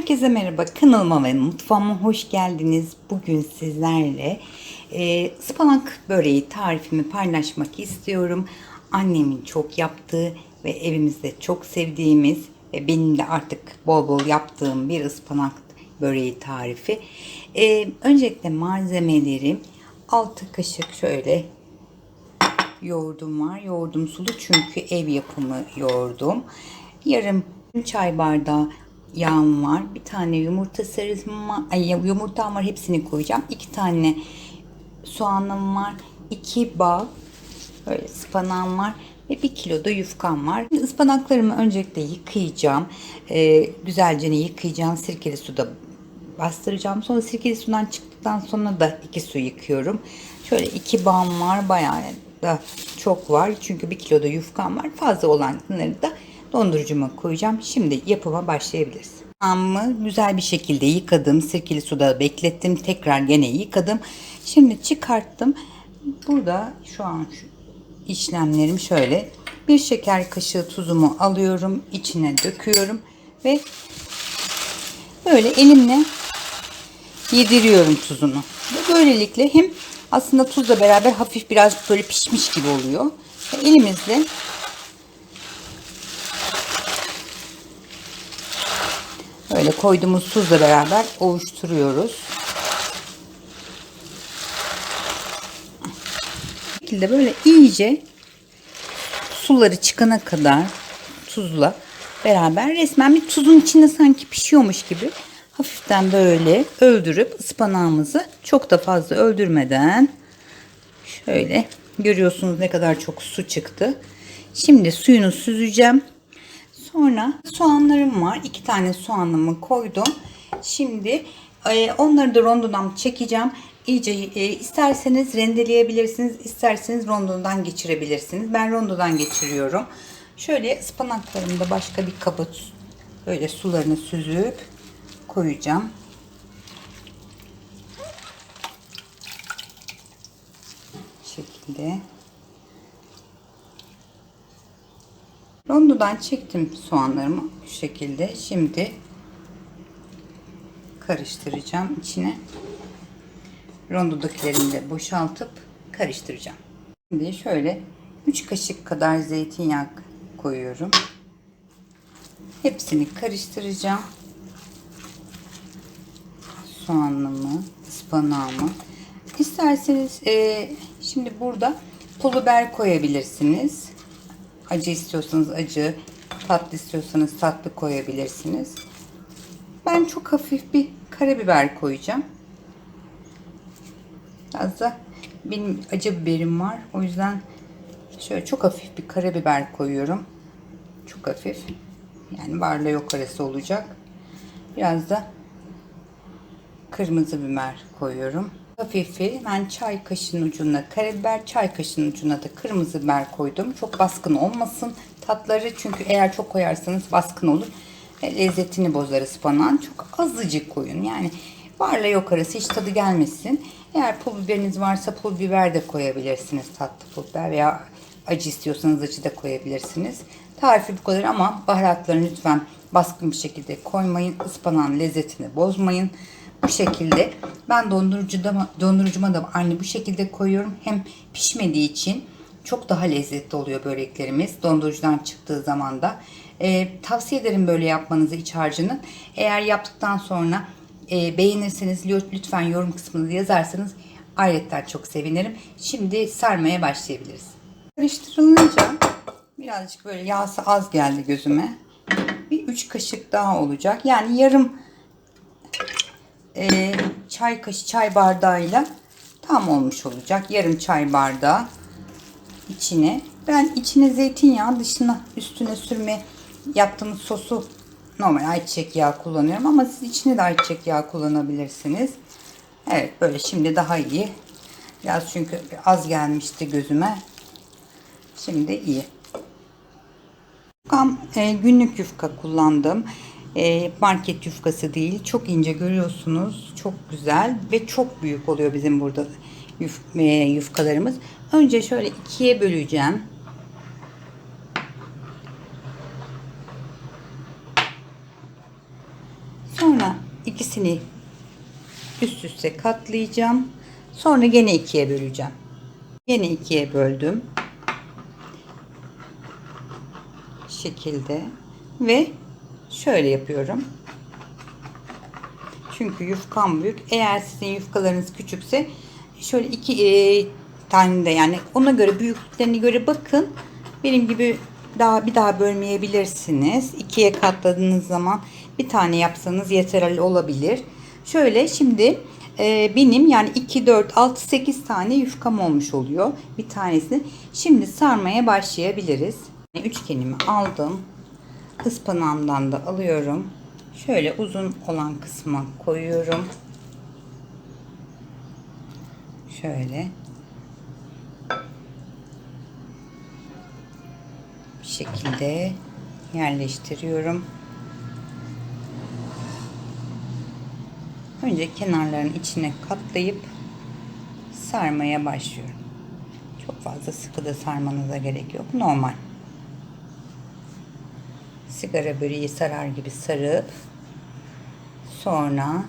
Herkese merhaba kanalıma ve mutfağıma hoş geldiniz. Bugün sizlerle e, ıspanak böreği tarifimi paylaşmak istiyorum. Annemin çok yaptığı ve evimizde çok sevdiğimiz ve benim de artık bol bol yaptığım bir ıspanak böreği tarifi. E, öncelikle malzemelerim 6 kaşık şöyle yoğurdum var. Yoğurdum sulu çünkü ev yapımı yoğurdum. Yarım çay bardağı yağım var. Bir tane yumurta sarısım var. Ay, yumurtam var. Hepsini koyacağım. İki tane soğanım var. iki bağ böyle ıspanağım var. Ve bir kilo da yufkam var. Ispanaklarımı öncelikle yıkayacağım. Ee, güzelce yıkayacağım. Sirkeli suda bastıracağım. Sonra sirkeli sudan çıktıktan sonra da iki su yıkıyorum. Şöyle iki bağım var. Bayağı da çok var. Çünkü bir kilo da yufkam var. Fazla olanları da dondurucuma koyacağım. Şimdi yapıma başlayabiliriz. Soğanımı güzel bir şekilde yıkadım. Sirkeli suda beklettim. Tekrar gene yıkadım. Şimdi çıkarttım. Burada şu an şu işlemlerim şöyle. Bir şeker kaşığı tuzumu alıyorum. içine döküyorum. Ve böyle elimle yediriyorum tuzunu. Böylelikle hem aslında tuzla beraber hafif biraz böyle pişmiş gibi oluyor. Elimizle böyle koyduğumuz tuzla beraber ovuşturuyoruz. Bu şekilde böyle iyice suları çıkana kadar tuzla beraber resmen bir tuzun içinde sanki pişiyormuş gibi hafiften böyle öldürüp ıspanağımızı çok da fazla öldürmeden şöyle görüyorsunuz ne kadar çok su çıktı. Şimdi suyunu süzeceğim. Sonra soğanlarım var. iki tane soğanımı koydum. Şimdi e, onları da rondodan çekeceğim. İyice e, isterseniz rendeleyebilirsiniz, isterseniz rondodan geçirebilirsiniz. Ben rondodan geçiriyorum. Şöyle ıspanaklarımı da başka bir kaba böyle sularını süzüp koyacağım. Şekilde. Rondodan çektim soğanlarımı şu şekilde. Şimdi karıştıracağım içine. Rondodakilerini de boşaltıp karıştıracağım. Şimdi şöyle 3 kaşık kadar zeytinyağı koyuyorum. Hepsini karıştıracağım. Soğanımı, ıspanağımı. İsterseniz e, şimdi burada pul biber koyabilirsiniz. Acı istiyorsanız acı, tatlı istiyorsanız tatlı koyabilirsiniz. Ben çok hafif bir karabiber koyacağım. Biraz da benim acı biberim var. O yüzden şöyle çok hafif bir karabiber koyuyorum. Çok hafif. Yani varla yok arası olacak. Biraz da kırmızı biber koyuyorum. Hafifi ben çay kaşığının ucuna karabiber, çay kaşığının ucuna da kırmızı biber koydum. Çok baskın olmasın tatları çünkü eğer çok koyarsanız baskın olur. E, lezzetini bozar ıspanağın. Çok azıcık koyun. Yani varla yok arası hiç tadı gelmesin. Eğer pul biberiniz varsa pul biber de koyabilirsiniz. Tatlı pul biber veya acı istiyorsanız acı da koyabilirsiniz. Tarifi bu kadar ama baharatlarını lütfen baskın bir şekilde koymayın. Ispanağın lezzetini bozmayın. Bu şekilde ben dondurucuda, dondurucuma da aynı bu şekilde koyuyorum. Hem pişmediği için çok daha lezzetli oluyor böreklerimiz dondurucudan çıktığı zaman da. Ee, tavsiye ederim böyle yapmanızı iç harcının. Eğer yaptıktan sonra e, beğenirseniz lütfen yorum kısmında yazarsanız ayrıca çok sevinirim. Şimdi sarmaya başlayabiliriz. Karıştırılınca birazcık böyle yağsı az geldi gözüme. Bir 3 kaşık daha olacak. Yani yarım e, çay kaşığı çay bardağıyla tam olmuş olacak. Yarım çay bardağı içine. Ben içine zeytinyağı dışına üstüne sürme yaptığımız sosu normal ayçiçek yağı kullanıyorum ama siz içine de ayçiçek yağı kullanabilirsiniz. Evet böyle şimdi daha iyi. Biraz çünkü az gelmişti gözüme. Şimdi iyi. Yufkam, e, günlük yufka kullandım. E, market yufkası değil. Çok ince görüyorsunuz. Çok güzel ve çok büyük oluyor bizim burada yuf, e, yufkalarımız. Önce şöyle ikiye böleceğim. Sonra ikisini üst üste katlayacağım. Sonra gene ikiye böleceğim. Gene ikiye böldüm. şekilde ve şöyle yapıyorum. Çünkü yufkam büyük. Eğer sizin yufkalarınız küçükse şöyle iki e, tane de yani ona göre büyüklüklerine göre bakın. Benim gibi daha bir daha bölmeyebilirsiniz. İkiye katladığınız zaman bir tane yapsanız yeterli olabilir. Şöyle şimdi e, benim yani 2, 4, 6, 8 tane yufkam olmuş oluyor. Bir tanesi. Şimdi sarmaya başlayabiliriz. Üçgenimi aldım. Ispanağımdan da alıyorum. Şöyle uzun olan kısma koyuyorum. Şöyle. Bir şekilde yerleştiriyorum. Önce kenarların içine katlayıp sarmaya başlıyorum. Çok fazla sıkı da sarmanıza gerek yok. Normal. Sigara böreği sarar gibi sarıp sonra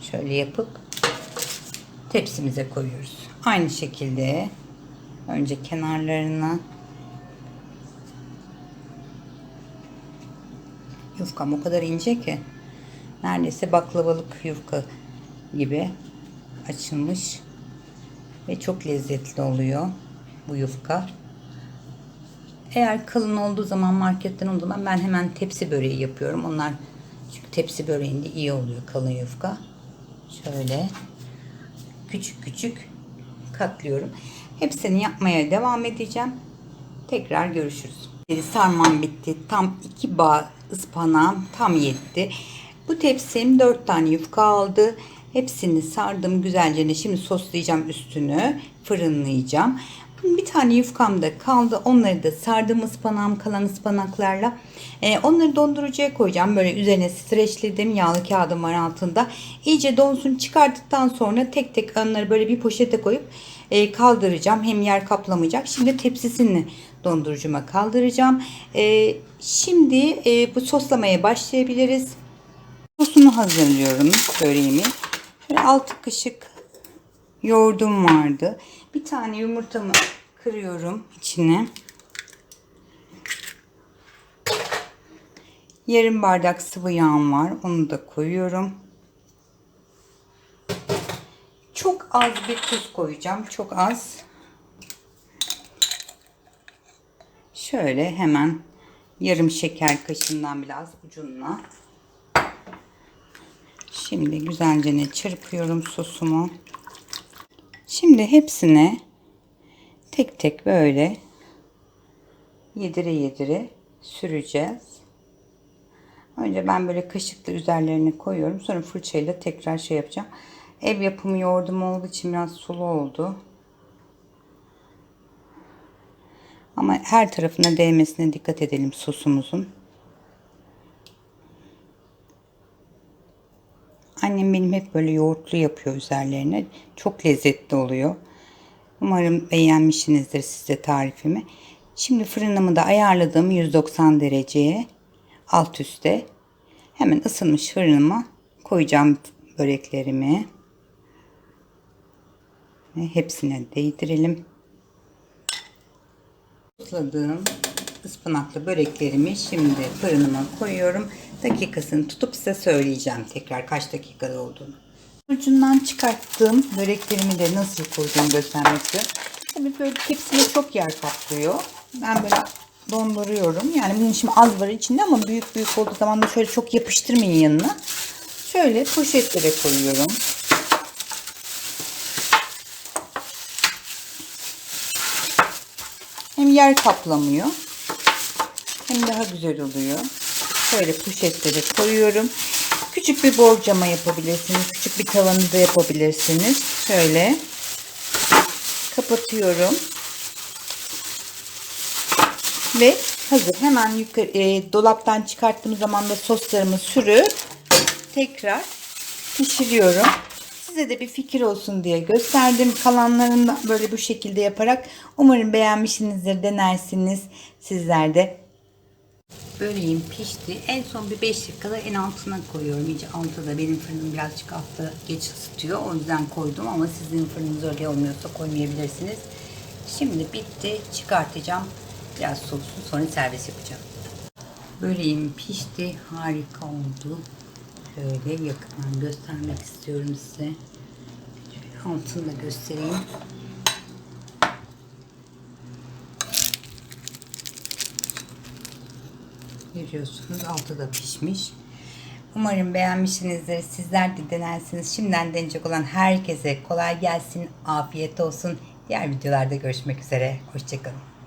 şöyle yapıp tepsimize koyuyoruz. Aynı şekilde önce kenarlarına yufkam o kadar ince ki neredeyse baklavalık yufka gibi açılmış ve çok lezzetli oluyor bu yufka. Eğer kalın olduğu zaman marketten olduğu zaman ben hemen tepsi böreği yapıyorum. Onlar çünkü tepsi böreğinde iyi oluyor kalın yufka. Şöyle küçük küçük katlıyorum. Hepsini yapmaya devam edeceğim. Tekrar görüşürüz. Sarmam bitti. Tam iki bağ ıspanağım tam yetti. Bu tepsim dört tane yufka aldı. Hepsini sardım güzelce. Şimdi soslayacağım üstünü. Fırınlayacağım. Bir tane yufkam da kaldı. Onları da sardım ıspanağım kalan ıspanaklarla. Ee, onları dondurucuya koyacağım. Böyle üzerine streçledim. Yağlı kağıdım var altında. İyice donsun çıkarttıktan sonra tek tek onları böyle bir poşete koyup e, kaldıracağım. Hem yer kaplamayacak. Şimdi tepsisini dondurucuma kaldıracağım. E, şimdi e, bu soslamaya başlayabiliriz. Sosunu hazırlıyorum böreğimi. Şöyle 6 kaşık yoğurdum vardı. Bir tane yumurtamı kırıyorum içine. Yarım bardak sıvı yağım var. Onu da koyuyorum. Çok az bir tuz koyacağım. Çok az. Şöyle hemen yarım şeker kaşığından biraz ucunla. Şimdi güzelce ne çırpıyorum sosumu. Şimdi hepsine tek tek böyle yedire yedire süreceğiz. Önce ben böyle kaşıkla üzerlerine koyuyorum. Sonra fırçayla tekrar şey yapacağım. Ev yapımı yoğurdum olduğu için biraz sulu oldu. Ama her tarafına değmesine dikkat edelim sosumuzun. Annem benim hep böyle yoğurtlu yapıyor üzerlerine. Çok lezzetli oluyor. Umarım beğenmişsinizdir siz de tarifimi. Şimdi fırınımı da ayarladım 190 dereceye alt üstte. Hemen ısınmış fırınıma koyacağım böreklerimi. Ve hepsine değdirelim. Tuzladığım ıspanaklı böreklerimi şimdi fırınıma koyuyorum. Dakikasını tutup size söyleyeceğim tekrar kaç dakikada olduğunu. Ucundan çıkarttığım böreklerimi de nasıl koyduğumu göstermek istiyorum. Tabii böyle tepsiye çok yer kaplıyor. Ben böyle donduruyorum. Yani bunun şimdi az var içinde ama büyük büyük olduğu zaman da şöyle çok yapıştırmayın yanına. Şöyle poşetlere koyuyorum. Hem yer kaplamıyor. Hem daha güzel oluyor. Şöyle poşetlere koyuyorum. Küçük bir borcama yapabilirsiniz. Küçük bir tavanızda yapabilirsiniz. Şöyle kapatıyorum. Ve hazır. Hemen yukarı, e, dolaptan çıkarttığım zaman da soslarımı sürüp tekrar pişiriyorum. Size de bir fikir olsun diye gösterdim. Kalanlarını böyle bu şekilde yaparak umarım beğenmişsinizdir, denersiniz sizler de. Böreğim pişti. En son bir 5 dakikada en altına koyuyorum. İyice altıda benim fırınım birazcık altta geç ısıtıyor. O yüzden koydum ama sizin fırınınız öyle olmuyorsa koymayabilirsiniz. Şimdi bitti. Çıkartacağım. Biraz soğusun sonra servis yapacağım. Böreğim pişti. Harika oldu. Şöyle yakından göstermek istiyorum size. Altını da göstereyim. Görüyorsunuz altı da pişmiş. Umarım beğenmişsinizdir. Sizler de denersiniz. Şimdiden deneyecek olan herkese kolay gelsin. Afiyet olsun. Diğer videolarda görüşmek üzere. Hoşçakalın.